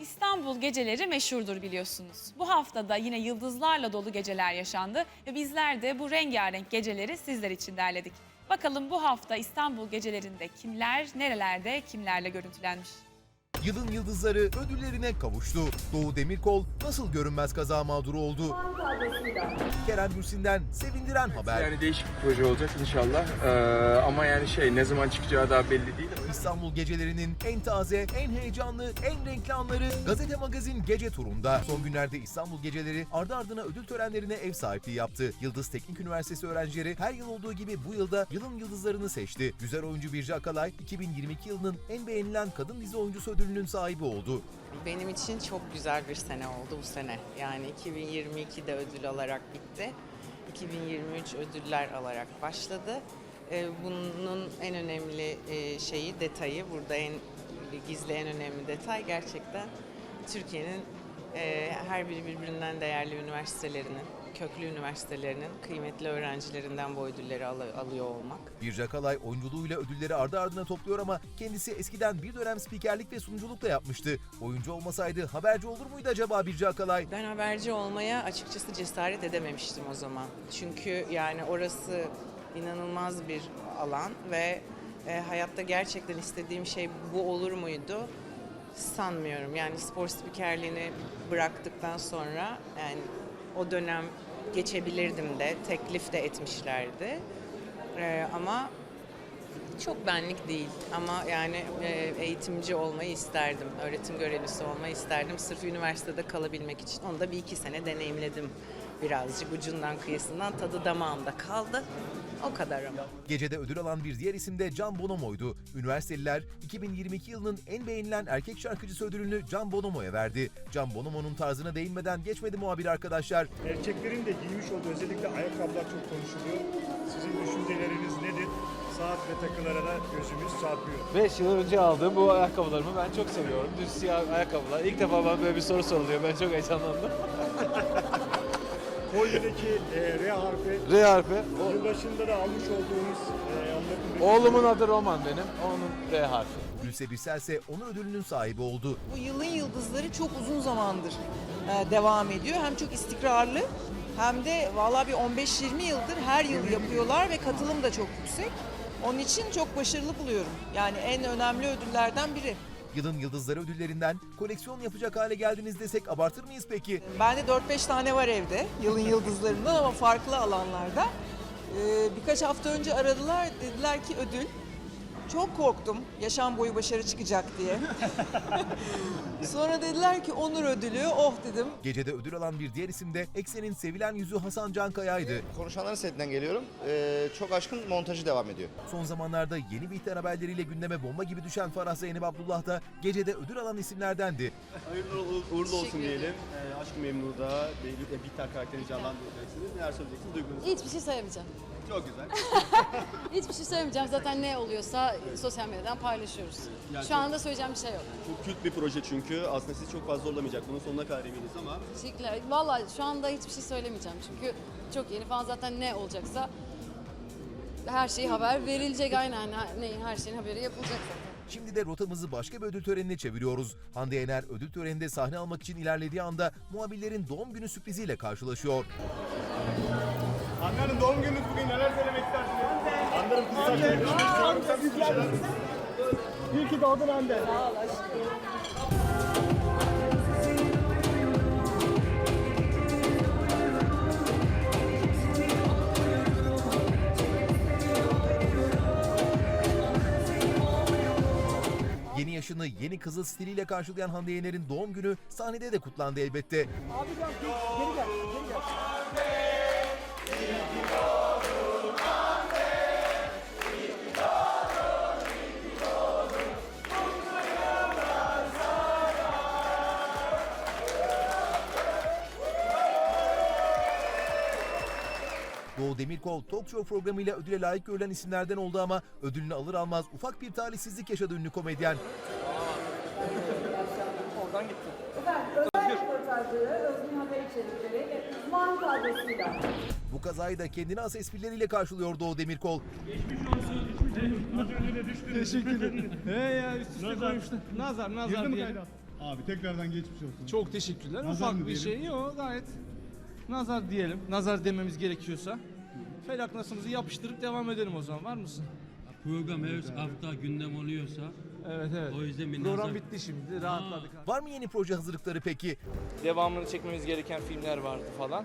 İstanbul geceleri meşhurdur biliyorsunuz. Bu haftada yine yıldızlarla dolu geceler yaşandı ve bizler de bu rengarenk geceleri sizler için derledik. Bakalım bu hafta İstanbul gecelerinde kimler, nerelerde, kimlerle görüntülenmiş? Yılın yıldızları ödüllerine kavuştu. Doğu Demirkol nasıl görünmez kaza mağduru oldu? Kerem Bürsin'den sevindiren haber. Yani değişik bir proje olacak inşallah. Ee, ama yani şey ne zaman çıkacağı daha belli değil. İstanbul gecelerinin en taze, en heyecanlı, en renkli anları Gazete Magazin gece turunda. Son günlerde İstanbul geceleri ardı ardına ödül törenlerine ev sahipliği yaptı. Yıldız Teknik Üniversitesi öğrencileri her yıl olduğu gibi bu yılda yılın yıldızlarını seçti. Güzel oyuncu Birce Akalay 2022 yılının en beğenilen kadın dizi oyuncusu ödülünün sahibi oldu. Benim için çok güzel bir sene oldu bu sene. Yani 2022'de ödül alarak bitti. 2023 ödüller alarak başladı. Ee, Bunun en önemli e, şeyi, detayı, burada en gizli en önemli detay gerçekten Türkiye'nin e, her biri birbirinden değerli üniversitelerinin, köklü üniversitelerinin kıymetli öğrencilerinden bu ödülleri al- alıyor olmak. Birce Akalay oyunculuğuyla ödülleri ardı ardına topluyor ama kendisi eskiden bir dönem spikerlik ve sunuculuk da yapmıştı. Oyuncu olmasaydı haberci olur muydu acaba Birce Akalay? Ben haberci olmaya açıkçası cesaret edememiştim o zaman. Çünkü yani orası inanılmaz bir alan ve e, hayatta gerçekten istediğim şey bu olur muydu? Sanmıyorum. Yani spor spikerliğini bıraktıktan sonra yani o dönem geçebilirdim de, teklif de etmişlerdi. E, ama çok benlik değil ama yani e, eğitimci olmayı isterdim. Öğretim görevlisi olmayı isterdim. Sırf üniversitede kalabilmek için. Onu da bir iki sene deneyimledim birazcık. Ucundan kıyısından tadı damağımda kaldı. O kadar ama. Gecede ödül alan bir diğer isim de Can Bonomo'ydu. Üniversiteliler 2022 yılının en beğenilen erkek şarkıcısı ödülünü Can Bonomo'ya verdi. Can Bonomo'nun tarzına değinmeden geçmedi muhabir arkadaşlar. Erkeklerin de giymiş olduğu özellikle ayakkabılar çok konuşuluyor. Sizin düşünceleriniz nedir? Saat ve takılara da gözümüz çarpıyor. 5 yıl önce aldığım bu ayakkabılarımı ben çok seviyorum. Düz siyah ayakkabılar. İlk defa bana böyle bir soru soruluyor. Ben çok heyecanlandım. Kolyedeki e, R harfi, R harfi. Yılbaşında da almış olduğunuz e, anlatım oğlumun adı Roman benim. Onun R harfi. Gülse Birsel ise onun ödülünün sahibi oldu. Bu yılın yıldızları çok uzun zamandır e, devam ediyor. Hem çok istikrarlı hem de valla bir 15-20 yıldır her yıl yapıyorlar ve katılım da çok yüksek. Onun için çok başarılı buluyorum. Yani en önemli ödüllerden biri. Yılın Yıldızları ödüllerinden koleksiyon yapacak hale geldiniz desek abartır mıyız peki? Bende 4-5 tane var evde yılın yıldızlarından ama farklı alanlarda. Ee, birkaç hafta önce aradılar dediler ki ödül. Çok korktum yaşam boyu başarı çıkacak diye. Sonra dediler ki onur ödülü oh dedim. Gecede ödül alan bir diğer isim de Eksen'in sevilen yüzü Hasan Cankaya'ydı. Konuşanların setinden geliyorum. Ee, çok aşkın montajı devam ediyor. Son zamanlarda yeni bihter haberleriyle gündeme bomba gibi düşen Farah Zeynep Abdullah da gecede ödül alan isimlerdendi. Hayırlı uğurlu- olsun diyelim. Ee, Aşk-ı Memnu'da bir, bir Bihter karakterini canlandıracaksınız. Neler söyleyeceksiniz? Duygunuz Hiçbir şey söylemeyeceğim. çok güzel. Hiçbir şey söylemeyeceğim. Zaten ne oluyorsa sosyal medyadan paylaşıyoruz. Şu anda söyleyeceğim bir şey yok. Çok kült bir proje çünkü. Aslında sizi çok fazla zorlamayacak. Bunun sonuna kadar eminiz ama Teşekkürler. Valla şu anda hiçbir şey söylemeyeceğim. Çünkü çok yeni falan zaten ne olacaksa her şey haber verilecek aynen. Ne, her şeyin haberi yapılacak zaten. Şimdi de rotamızı başka bir ödül törenine çeviriyoruz. Hande Yener ödül töreninde sahne almak için ilerlediği anda muhabirlerin doğum günü sürpriziyle karşılaşıyor. Hande Hanım doğum gününüz bugün neler söylemek istersiniz? İyi ki doğdun Hande. Yeni yaşını yeni kızıl stiliyle karşılayan Hande Yener'in doğum günü sahnede de kutlandı elbette. Doğu Demirkol talk show programıyla ödüle layık görülen isimlerden oldu ama ödülünü alır almaz ufak bir talihsizlik yaşadı ünlü komedyen. Bu kazayı da kendine has esprileriyle karşılıyor Doğu Demirkol. Teşekkür ederim. He ya üst üste koymuşlar. Nazar nazar diye. Abi tekrardan geçmiş olsun. Çok teşekkürler. Nazar Ufak bir diyelim? şey yok gayet. Nazar diyelim. Nazar dememiz gerekiyorsa. Felak nasımızı yapıştırıp devam edelim o zaman. Var mısın? Program her hafta gündem oluyorsa Evet evet. o yüzden bir Program nazar- bitti şimdi. Rahatladık. Var mı yeni proje hazırlıkları peki? Devamını çekmemiz gereken filmler vardı falan.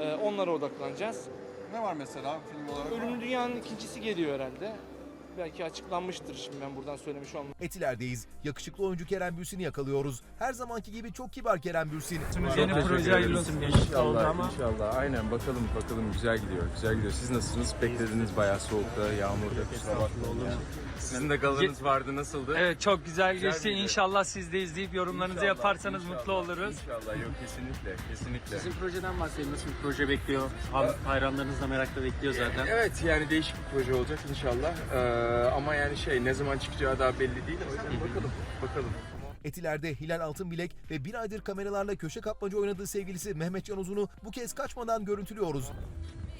Ee, onlara odaklanacağız. Ne var mesela film olarak? Ölümlü Dünya'nın ikincisi geliyor herhalde. Belki açıklanmıştır şimdi ben buradan söylemiş olmam. Etiler'deyiz. Yakışıklı oyuncu Kerem Bürsin'i yakalıyoruz. Her zamanki gibi çok kibar Kerem Bürsin. Yeni proje hayırlı olsun. İnşallah, inşallah. Aynen bakalım bakalım güzel gidiyor. Güzel gidiyor. Siz nasılsınız? Beklediniz bayağı soğukta, yağmurda. Kusura bakmayın ya. Sizin de galanız vardı. Nasıldı? Evet çok güzel Güzel geçti. miydi? İnşallah siz de izleyip yorumlarınızı İnşallah, yaparsanız inşallah, mutlu oluruz. İnşallah. Yok kesinlikle. Kesinlikle. Sizin projeden bahsedin. Nasıl bir proje bekliyor? Hayranlarınız da merakla bekliyor zaten. Evet yani değişik bir proje olacak inşallah. Ee, ama yani şey ne zaman çıkacağı daha belli değil. O yüzden bakalım. Bakalım. Etiler'de Hilal Altınbilek ve bir aydır kameralarla köşe kapmaca oynadığı sevgilisi Mehmet Can Uzun'u bu kez kaçmadan görüntülüyoruz.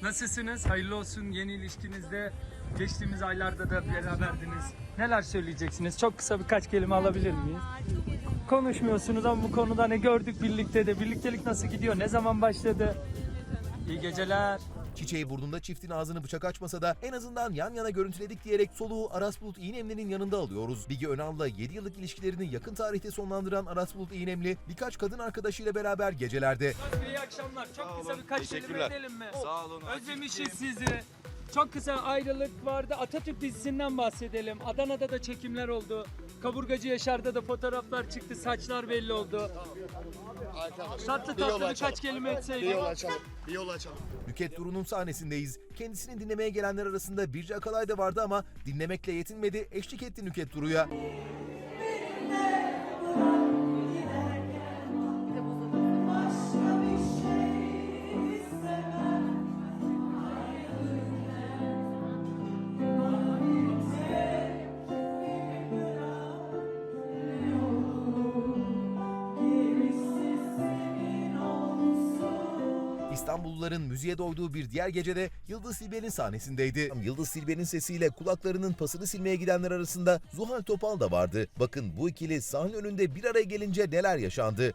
Nasılsınız? Hayırlı olsun yeni ilişkinizde. Geçtiğimiz aylarda da beraberdiniz. Neler söyleyeceksiniz? Çok kısa birkaç kelime alabilir miyiz? Konuşmuyorsunuz ama bu konuda ne gördük birlikte de. Birliktelik nasıl gidiyor? Ne zaman başladı? İyi geceler. Çiçeği burnunda çiftin ağzını bıçak açmasa da en azından yan yana görüntüledik diyerek soluğu Aras Bulut İğnemli'nin yanında alıyoruz. Bigi Önal'la 7 yıllık ilişkilerini yakın tarihte sonlandıran Aras Bulut İğnemli birkaç kadın arkadaşıyla beraber gecelerde. İyi akşamlar. Çok kısa birkaç kelime edelim mi? Sağ olun. Özlemişiz sizi. Çok kısa ayrılık vardı. Atatürk dizisinden bahsedelim. Adana'da da çekimler oldu. Kaburgacı Yaşar'da da fotoğraflar çıktı. Saçlar belli oldu. Tatlı tatlı birkaç kelime etseydik. açalım. Bir yol açalım. Nüket Duru'nun sahnesindeyiz. Kendisini dinlemeye gelenler arasında Birce Akalay da vardı ama dinlemekle yetinmedi, eşlik etti Nüket Duru'ya. İstanbulluların müziğe doyduğu bir diğer gecede Yıldız Silbe'nin sahnesindeydi. Yıldız Silbe'nin sesiyle kulaklarının pasını silmeye gidenler arasında Zuhal Topal da vardı. Bakın bu ikili sahne önünde bir araya gelince neler yaşandı.